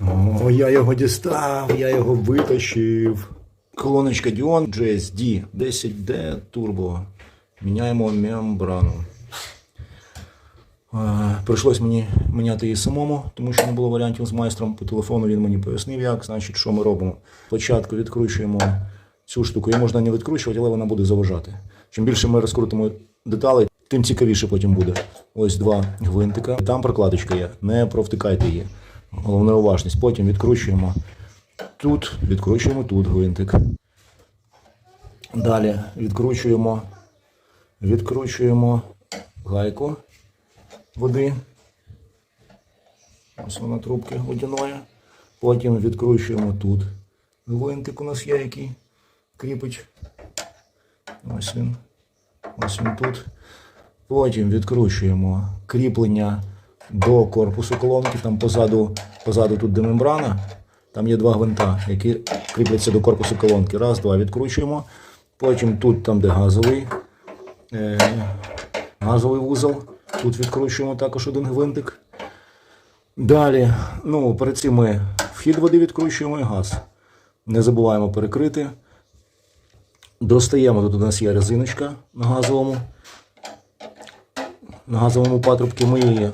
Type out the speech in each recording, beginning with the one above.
О, я його дістав, я його витащив. Колоночка Dion GSD 10D Turbo. Міняємо мембрану. Е, Прийшлось мені міняти її самому, тому що не було варіантів з майстром. По телефону він мені пояснив, як, значить, що ми робимо. Спочатку відкручуємо цю штуку. Її можна не відкручувати, але вона буде заважати. Чим більше ми розкрутимо деталей, тим цікавіше потім буде. Ось два гвинтика. Там прокладочка є, не провтикайте її. Головне уважність. Потім відкручуємо тут, відкручуємо тут гвинтик. Далі відкручуємо, відкручуємо гайку води. Ось вона трубки водяної. Потім відкручуємо тут. Гвинтик у нас є, який кріпить. Ось він. Ось він тут. Потім відкручуємо кріплення до корпусу колонки. Там позаду, позаду тут де мембрана. Там є два гвинта, які кріпляться до корпусу колонки. Раз, два, відкручуємо. Потім тут, там, де газовий, е, газовий вузол. Тут відкручуємо також один гвинтик. Далі, ну, перед цим ми вхід води відкручуємо і газ. Не забуваємо перекрити. Достаємо, тут у нас є резиночка на газовому. На газовому патрубці ми її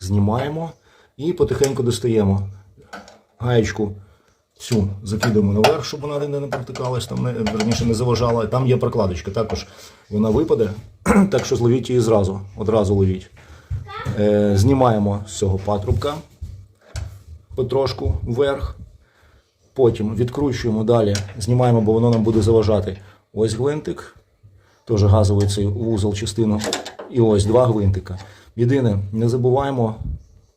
знімаємо і потихеньку достаємо. Гаєчку цю закидаємо наверх, щоб вона не протикалась, там не, верніше не заважала. Там є прокладочка, також вона випаде, так що зловіть її зразу, одразу ловіть. Е, знімаємо з цього патрубка потрошку вверх. Потім відкручуємо далі, знімаємо, бо воно нам буде заважати. Ось гвинтик, теж газовий цей вузол частину. І ось два гвинтика. Єдине, не забуваємо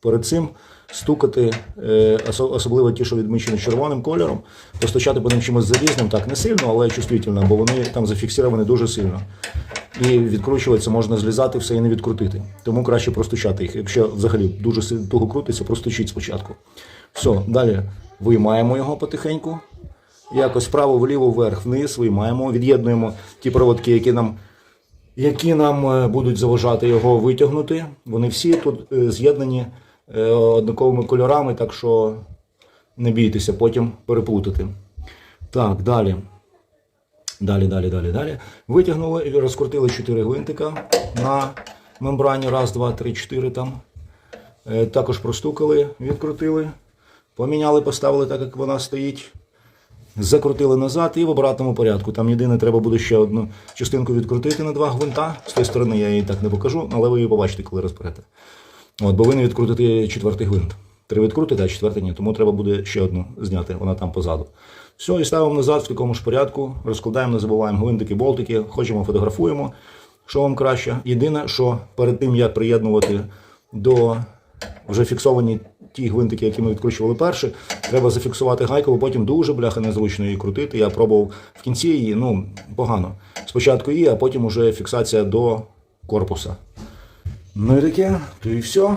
перед цим стукати, е, особливо ті, що відмічені червоним кольором, постачати по ним чимось залізним, так не сильно, але чувствительно, бо вони там зафіксовані дуже сильно. І відкручуватися можна злізати все і не відкрутити. Тому краще простучати їх. Якщо взагалі дуже туго крутиться, простучіть спочатку. Все, далі виймаємо його потихеньку. Якось вправо, вліво, вверх, вниз виймаємо, від'єднуємо ті проводки, які нам, які нам е, будуть заважати його витягнути. Вони всі тут е, з'єднані е, однаковими кольорами, так що не бійтеся потім переплутати. Так, далі. Далі, далі, далі, далі. Витягнули і розкрутили 4 гвинтика на мембрані. Раз, два, три, чотири там. Також простукали, відкрутили, поміняли, поставили так, як вона стоїть. Закрутили назад і в обратному порядку. Там єдине, треба буде ще одну частинку відкрутити на два гвинта. З тієї сторони я її так не покажу, але ви її побачите, коли розберете. От, бо ви не відкрутите четвертий гвинт. Три відкрутите, а четвертий ні. Тому треба буде ще одну зняти, вона там позаду. Все, і ставимо назад в такому ж порядку. Розкладаємо, не забуваємо гвинтики, болтики, хочемо, фотографуємо. Що вам краще? Єдине, що перед тим, як приєднувати до вже фіксовані ті гвинтики, які ми відкручували перші, треба зафіксувати гайку, бо потім дуже бляха незручно її крутити. Я пробував в кінці її, ну, погано. Спочатку її, а потім уже фіксація до корпуса. Ну і таке, то і все.